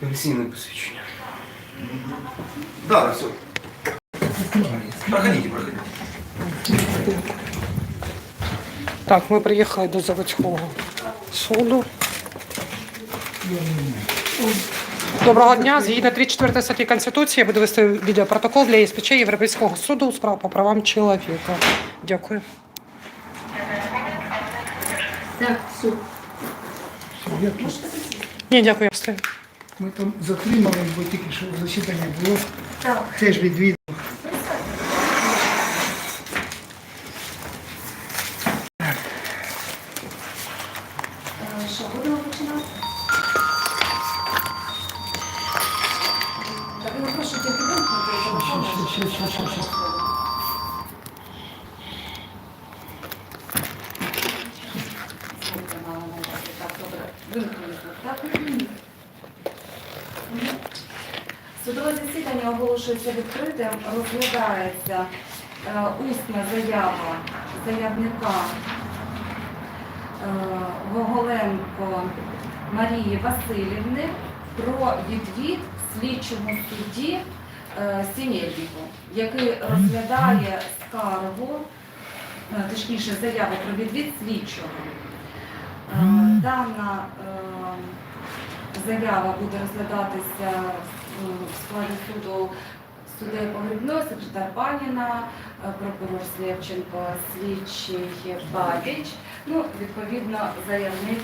Пенсійне посвідчення. Да, все. Проходите, проходите. Так, ми приїхали до заводського суду. Доброго дня. Згідно 34 статті Конституції, я буду вести відеопротокол для ЄСПЧ Європейського суду у справ по правам чоловіка. Дякую. Так, все. Ні, дякую, я встаю. Ми там затримали, бо тільки що засідання було. Так. Теж відвідав. Розглядається е, усна заява заявника е, Гоголенко Марії Васильівни про відвід слідчому судді е, який розглядає скаргу, точніше заяву про відвід слідчого. Дана заява буде розглядатися в складі суду суддею Погрібною, секретар Паніна, е, прокурор Слєвченко, слідчий Бабіч, ну, відповідно, заявник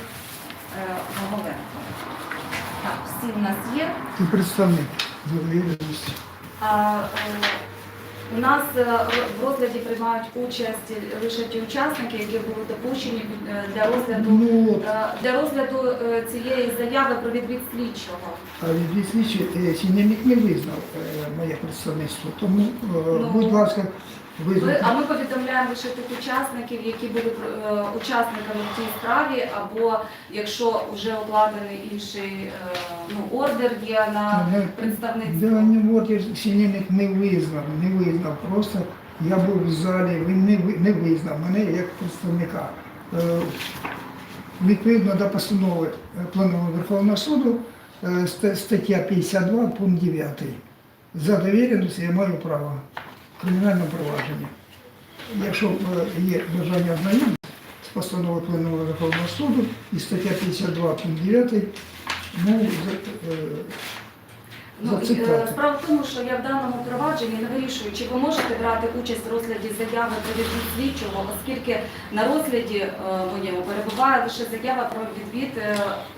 е, Гоголенко. Так, всі в нас є. Ти представник довіреності. У нас е, в розгляді приймають участь лише ті учасники, які були допущені е, для розгляду Ну е, для розгляду цієї заяви про відвід слідчого. а відвід слідчого сім'яник не визнав моє представництво. Тому, Ну, будь ласка, Ви, а ми повідомляємо лише тих учасників, які були е, учасниками в цій справі, або якщо вже укладений інший е, ну, ордер є на представництво. Дело не от сім'яник не визнав, не визнав. Просто я був в залі, він не, ви- не визнав мене як представника. Е, Відповідно до постанови е, Верховного суду, е, ст- стаття 52, пункт 9. За довіреність я маю право кримінального провадження. Якщо е, є бажання ознайомитися з постановою Пленуму Верховного суду і стаття 52, пункт 9, ну, е, Ну, е, справа в тому, що я в даному провадженні не вирішую, чи ви можете брати участь в розгляді заяви про відвід слідчого, оскільки на розгляді моєму перебуває лише заява про відвід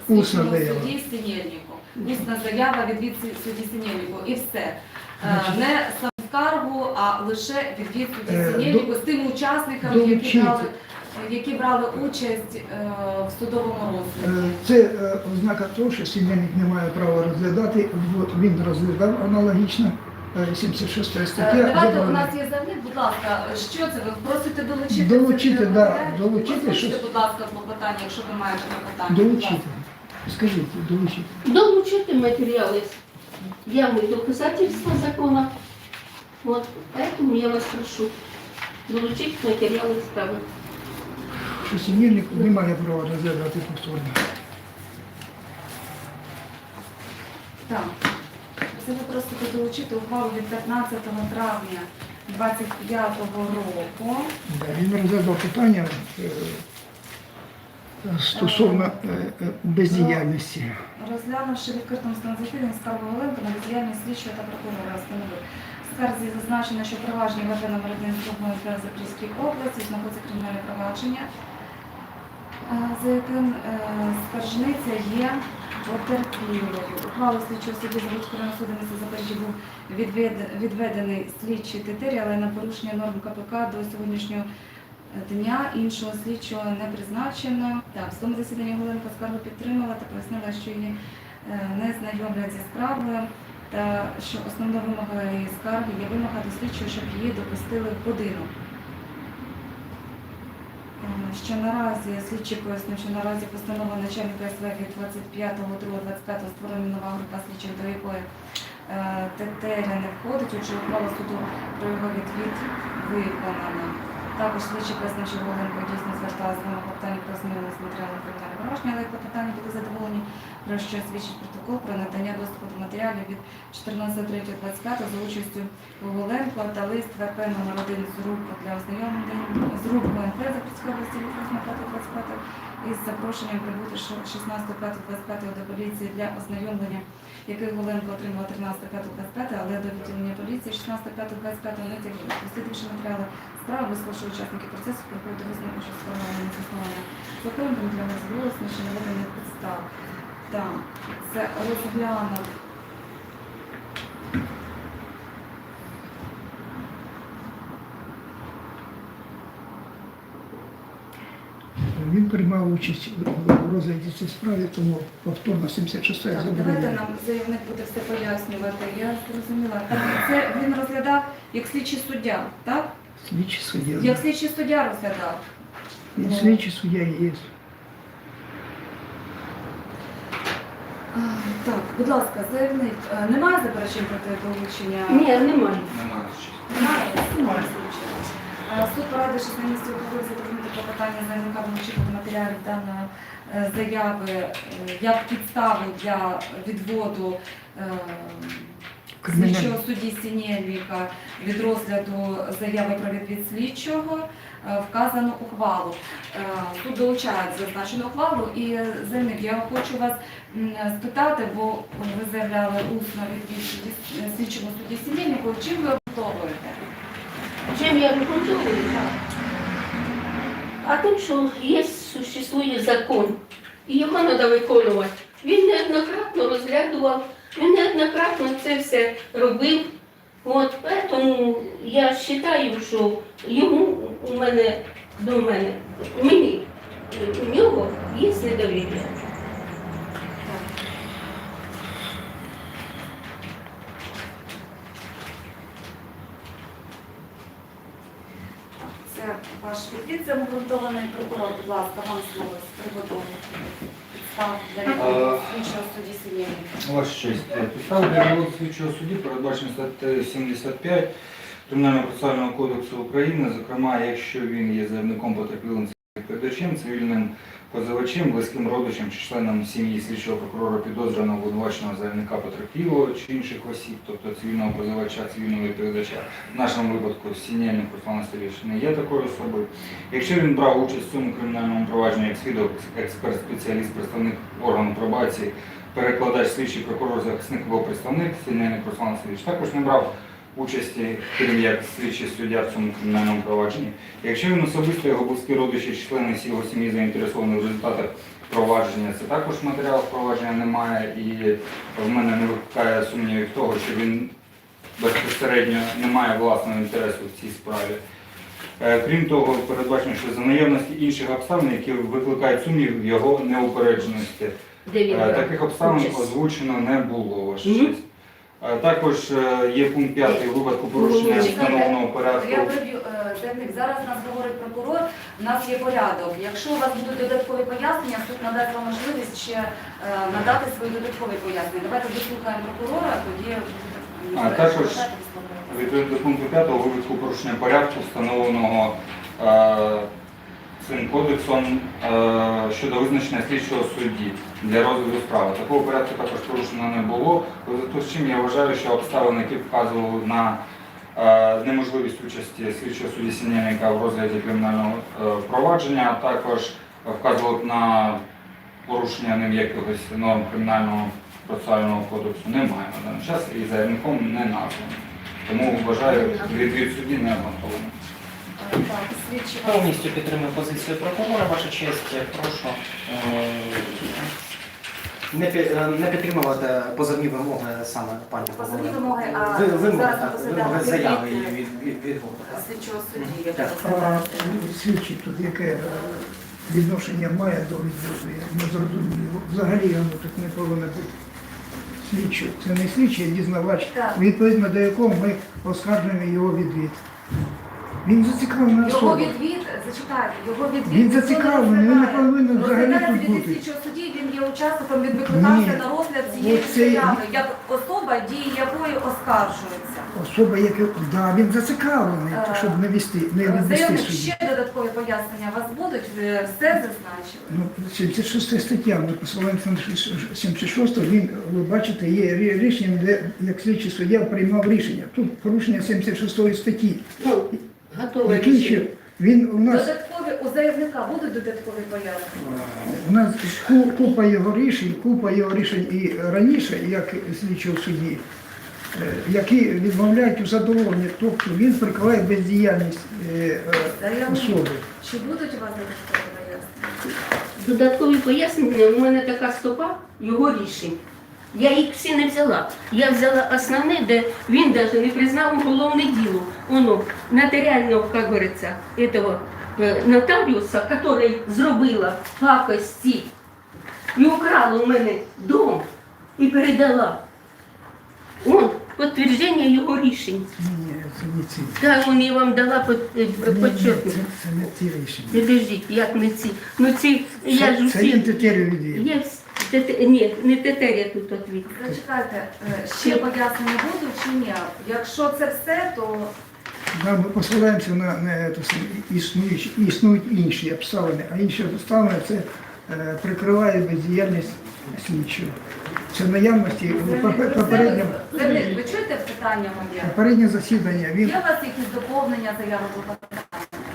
заява. судді Сінєльніку. Усна заява відвід судді Сінєльніку. І все. Не скаргу, а лише відвід судді Е, з тими учасниками, які долучити. брали, які брали участь е, в судовому розгляді. Е, Це е, ознака того, що сім'яник не має права розглядати. От Він розглядав аналогічно е, 76 Е, стаття. Давайте у нас є заявник, будь ласка, що це ви просите долучити? Долучити, да, долучити щось. будь ласка, клопотання, якщо ви маєте клопотання. Долучити. Скажіть, долучити. Долучите материалы. Явные доказательства закона. Вот, поэтому я вас прошу долучить материалы справы. Що сім'яник не має права розглядати повторно. Так. Це ви просите долучити ухвалу від 15 травня 25 року. Да, Він розглядав питання е, стосовно е, е, бездіяльності. Розглянувши відкритому станційним скаргу Оленко на бездіяльність слідчого та прокурора встановив. Скарзі зазначено, що провадження номер 1 в Запорізькій області знаходиться кримінальне провадження, е, за яким е, скаржниця є потерпілою. Ухвалу слідчого судді Заводського суду міста Запоріжжя був відведений слідчий тетерій, але на порушення норм КПК до сьогоднішнього дня іншого слідчого не призначено. Так, в цьому засіданні Голенко скаргу підтримала та пояснила, що її е, не знайомлять зі справою, та що основна вимога її скарги є вимога до слідчого, щоб її допустили в будинок. Е, Що наразі слідчий пояснив, що наразі постанова начальника СВ від 25.02.25 створена нова група слідчих, до якої е, ТТР не входить, отже ухвала суду про його відвід виконана. Також слідчі пояснив, що Голенко дійсно зверталася з вами клопотання про зміну з матеріалу кримінального провадження, але клопотання були задоволені, про що свідчить протокол про надання доступу до матеріалів від 14.3.25 за участю Голенко та лист ВП номер 1 з РУП для ознайомлення з РУП ГНП Запорізької області від 8.5.25 із запрошенням прибути 16.5.25 до поліції для ознайомлення, який Голенко отримала 13.5.25, але до відділення поліції 16.5.25 не тільки розслідувавши матеріали справи, вислухавши учасників процесу, приходить до висновку, що сформоване заснування законом для нас голосно, що наведених підстав. Так, це розглянув Він приймав участь в розгляді цієї справи, тому повторно 76 Так, давайте нам заявник буде все пояснювати. Я зрозуміла. Так, це він розглядав як слідчий суддя, так? Слідчий суддя. Як слідчий суддя розглядав. Він слідчий суддя є. Так, будь ласка, заявник, е, немає заперечень проти долучення? Ні, немає. Немає. Немає? Немає. Е, Суд поради 6 місяців ухвалив задовольнити клопотання заявника долучити до матеріалів даної е, заяви е, як підстави для відводу е, слідчого судді Сінєльвіка від розгляду заяви про відвід слідчого вказану ухвалу. Е, Суд долучає зазначену ухвалу і е, я хочу вас спитати, бо ви заявляли усно судді- е, слідчого судді Сінєльвіку, чим ви обґрунтовуєте? Чим я рекомендую? А тим, що є, существує закон, і його треба виконувати. Він неоднократно розглядував, він неоднократно це все робив. От, тому я вважаю, що йому у мене до мене, мені, у нього є недовір'я. Це ваш відвід, це обґрунтований прокурор, будь ласка, вам слово з приводу підстав для відводу слідчого судді Сінєльвіка. Ваша честь. Підстав для відводу слідчого судді передбачені статтею 75 Кримінального процесуального кодексу України, зокрема, якщо він є заявником потерпілим передачем, цивільним позивачем, близьким родичем чи членом сім'ї слідчого прокурора підозрюваного обвинуваченого заявника потерпілого чи інших осіб, тобто цивільного позивача, цивільного відповідача, в нашому випадку Сінєльник Руслан Васильович не є такою особою. Якщо він брав участь в цьому кримінальному провадженні як свідок, експерт, спеціаліст, представник органу пробації, перекладач, слідчий прокурор, захисник або представник Сінєльник Руслан Васильович, також не брав участі, крім як слідчий суддя в цьому кримінальному провадженні. Якщо він особисто його близькі родичі, члени його сім'ї заінтересовані в результатах провадження, це також матеріал провадження немає, і в мене не викликає сумнівів того, що він безпосередньо не має власного інтересу в цій справі. Е, Крім того, передбачено, що за наявності інших обставин, які викликають сумнів в його неупередженості. Е, Таких обставин озвучено не було, ваша честь. Також е, є пункт 5 у випадку порушення встановленого порядку. Я приб'ю, е, зараз нас говорить прокурор, у нас є порядок. Якщо у вас будуть додаткові пояснення, суд надасть вам можливість ще е, надати свої додаткові пояснення. Давайте дослухаємо прокурора, тоді А, також Відповідно до пункту 5 у випадку порушення порядку, встановленого е, цим кодексом е, щодо визначення слідчого судді для розгляду справи. Такого порядку також порушено не було. Зв'язку з чим я вважаю, що обставини, які вказували на е, неможливість участі слідчого судді Сінєника в розгляді кримінального е, провадження, а також вказували на порушення ним якихось норм кримінального процесуального кодексу немає на даний час і заявником не названо. Тому вважаю відвід судді не обґрунтованим. Слідчі Повністю підтримую позицію прокурора, ваша честь. Прошу е, не, пі- е, не підтримувати позовні вимоги саме пані Позовні вимоги, а Ви- вимоги, зараз ми так, розглядаємо вимоги заяви від, від, відводу. так. слідчого судді, Так. А слідчий тут яке е, відношення має до відводу, я не зрозуміло. Взагалі воно тут не повинно бути. Слідчий. Це не слідчий, а дізнавач, Так. відповідно до якого ми оскаржуємо його відвід. Він зацікавлений Його особа. відвід зачитайте, його відвід. Він зацікавлений, він не повинен взагалі тут бути. судді, він є учасником, він викликався Ні. на розгляд цієї Оце- заяви, як особа, дії якої оскаржується. Особа, яка да, він зацікавлений, Е, щоб не вести, не відвести судді. ще додаткові пояснення у вас будуть, все зазначили. Ну, 76 стаття, ми посилаємося на 76, він, ви бачите, є рі- рішення, де як слідчий суддя приймав рішення. Тут порушення 76 статті. Ну, готове Який ще? рішення. Він у нас Додаткові у заявника будуть додаткові пояснення? у нас ку- купа його рішень, купа його рішень і раніше, як слідчого судді, е, які відмовляють у задоволенні, тобто він прикриває бездіяльність е, е, Заявник, особи. чи будуть у вас додаткові пояснення? Додаткові пояснення, у мене така стопа його рішень. Я їх всі не взяла. Я взяла основне, де він навіть не признав уголовне діло. Воно нотаріально, як говориться, этого е, нотаріуса, який зробила пакості і украла у мене дом і передала. Он підтвердження його рішень. Не. Так, я вам дала е, ні, це, не ці рішення. Підождіть, як не ці? Ну ці, я ж Це, це усі... тетерю. Є вс- тете- ні, не тетеря тут отвіт. Зачекайте, е, ще пояснення будуть чи ні? Якщо це все, то Да, ми посилаємося на, на це, існуючі, існують інші обставини, а інші обставини це е, прикриває бездіяльність слідчого. Це наявності попе- попереднє, Заявник, ви чуєте питання моє? попереднє засідання. Він Є у вас якісь доповнення заяви клопотання?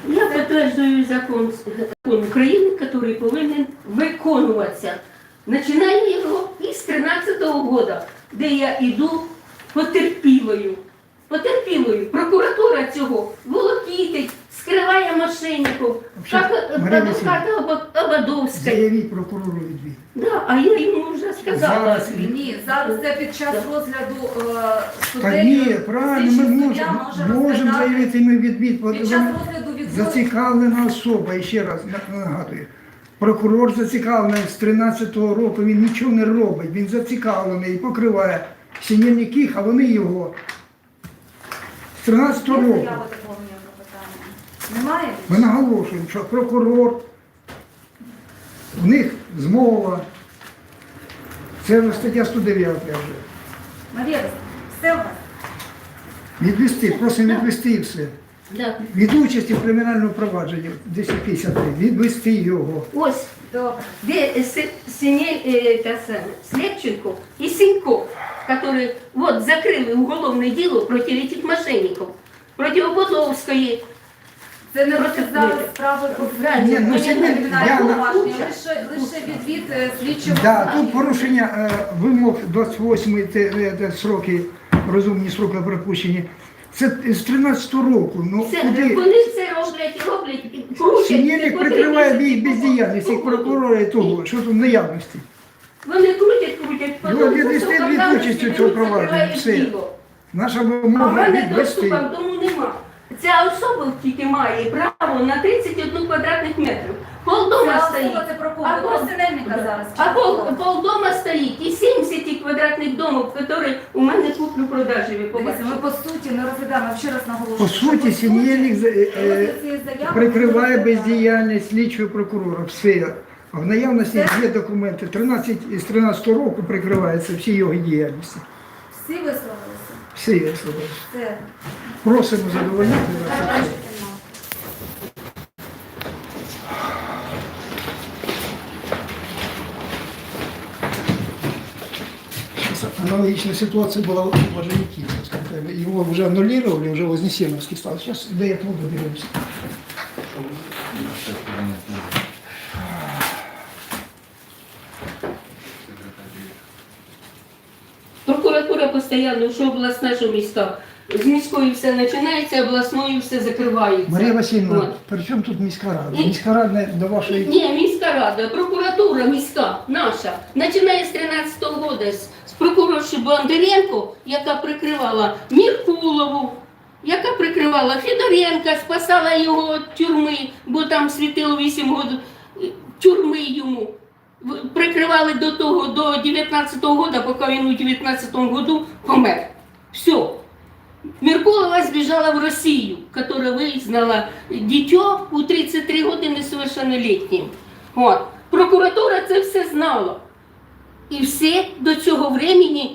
Я підтверджую закон, закон України, який повинен виконуватися. Починаю його із 13-го року, де я йду потерпілою. Потерпілою. Прокуратура цього волокітить, скриває мошенників, Марія адвоката Оба- Ободовська. заявіть прокурору відвід. Да, а я йому вже сказала. Зараз Ні, зараз це під час розгляду е, Та суддею. ні, правильно, ми слідчий суддя можемо, може можемо розглядати заявити ми відвід. Під час розгляду відводу Зацікавлена особа, і ще раз нагадую. Прокурор зацікавлений з 13-го року, він нічого не робить, він зацікавлений і покриває синільників, а вони його. З 13-го року. Немає? Ми наголошуємо, що прокурор, в них змова. Це вже стаття 109 вже. Марія, все у вас? Відвести, просимо відвести і все. Да. Від участі в кримінальному провадженні 1053, відвести його. Ось Добре. где С- Синель, э, это самое, Слепченко и Синьков, которые вот закрыли уголовное дело против этих мошенников, против Ободовской. Це не Проти розглядали книги. справи по Ні, ну, зверненню це кримінального я- провадження, лише, лише відвід е, слідчого. Да, судді. тут порушення е, вимог 28 те, е, те, сроки, розумні сроки припущені. Це з 13-го року. Ну, Це, куди? вони це роблять, роблять, і крутять. Синєлік прикриває бій бездіяльність як прокурора і того, що тут в наявності. Вони крутять, крутять, потім відвести від участі цього провадження, все. Наша А в вимога мене відвести. доступу к дому нема. Ця особа тільки має право на 31 квадратних метрів. Полдома стоїть. це про кого? А Про Синельника зараз. А пол, полдома стоїть і 70 квадратних домів, у мене куплю продажі ви Дивіться, ми побачите. по суті не розглядаємо, ще раз наголошую. По що суті, Синєлік за- е, е, розгляд цієї заяви прикриває не розглядаємо. бездіяльність слідчого прокурора. Все. А в наявності є документи. 13, з 13 року прикриваються всі його діяльності. Всі висловилися. Всі я сказав. Все. Просимо задовольнити вас. тема. Аналогичная ситуация была у Орджоникидзе. Его уже аннулировали, уже Вознесеновский стал. Сейчас до этого доберемся. Прокуратура постійно, що обласна, що міська. З міської все починається, обласною все закривається. Марія Васильівна, От. при чому тут міська рада? Міська рада не до вашої... Ні, міська рада, прокуратура міська, наша, починає з 13-го року, з прокурорші Бондаренко, яка прикривала Міркулову, яка прикривала Федоренка, спасала його від тюрми, бо там світило 8 років тюрми йому. Прикривали до того, до 19-го року, поки він у 19-му году помер. Все. Меркулова сбежала в Россию, которая вызнала дитё у 33 года несовершеннолетнім. От. Прокуратура це все знала. І все до цього времени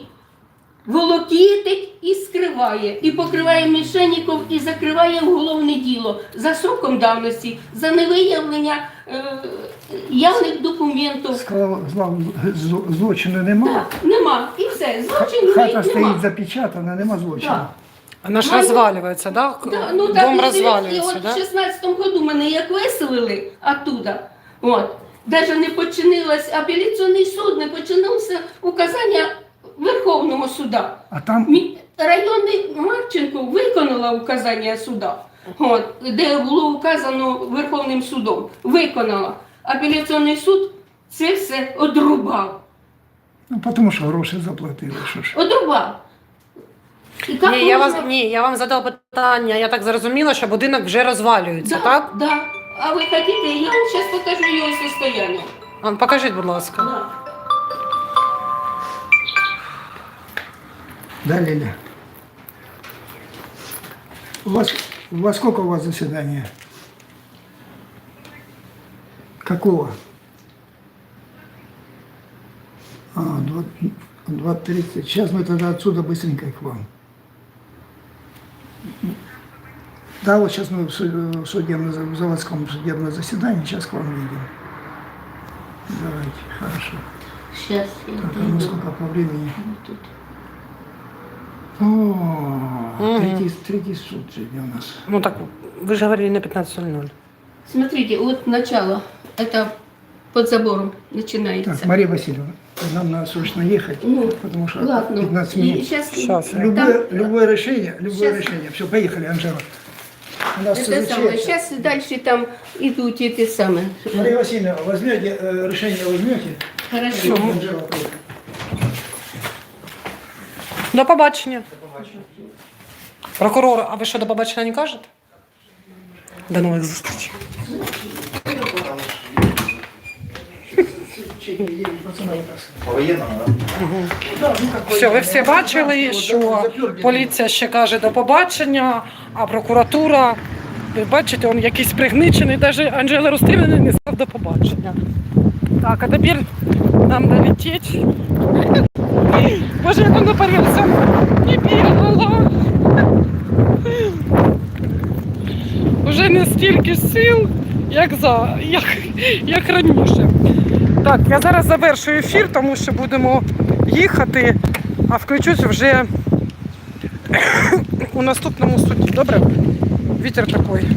волокітить і скриває, і покриває мішенників, і закриває уголовне діло за сроком давності, за невиявлення е, явних документів. Сказав, зло- злочину нема. Так, нема. І все. Злочин Хата нема. стоїть запечатана, нема злочину. Так. Она ж Маю- разваливается, да? Да, ну так, Дом і разваливается, от да? в 16-му году мене як виселили оттуда, от, даже не починилось апеляційний суд, не починився указання Верховного суда. А там Районний Марченко виконала указання суда, от, де було указано Верховним судом. Виконала. Апеляційний суд це все одрубав. ну, тому що гроші заплатили. Що ж. Одрубав. І так Ні, я, вас, ні, я вам задав питання, я так зрозуміла, що будинок вже розвалюється, Да, так? Да. А ви хотите, я вам сейчас покажу його состояние. А, Покажіть, будь ласка. Да. Да, Лиля? У вас, у вас сколько у вас заседания? Какого? А, 2.30. Сейчас мы тогда отсюда быстренько к вам. Да, вот сейчас мы в суд- в судебном, в заводском судебном заседании, сейчас к вам выйдем. Давайте, хорошо. Сейчас я Так, а ну сколько по времени? Тут. О, Мгм. третий, третий суд сегодня у нас. Ну так, ви ж говорили на 15.00. Смотрите, вот начало. Это под забором начинается. Так, Мария Васильевна, нам надо срочно ехать, Ну, потому что Ладно. 15 И минут. сейчас, Щас. Любое, любое решение, любое Щас. решение. Все, поехали, Анжела. У нас это самое. СЗЧ. Сейчас дальше там идут эти самые. Мария Васильевна, возьмете, э, решение возьмете? Хорошо. Анжела, поехали. До побачення. Прокурор, а ви що до побачення не кажете? До нових зустрічей. Все, ви всі бачили, що поліція ще каже до побачення, а прокуратура, ви бачите, він якийсь пригничений, навіть Анжела Рустимівна не сказав до побачення. Так, а тепер нам долетіть. Боже, як він напарився. Не бігала. Уже не стільки сил, як, за, як, як раніше. Так, я зараз завершую ефір, тому що будемо їхати, а включусь вже у наступному суді. Добре? Вітер такий.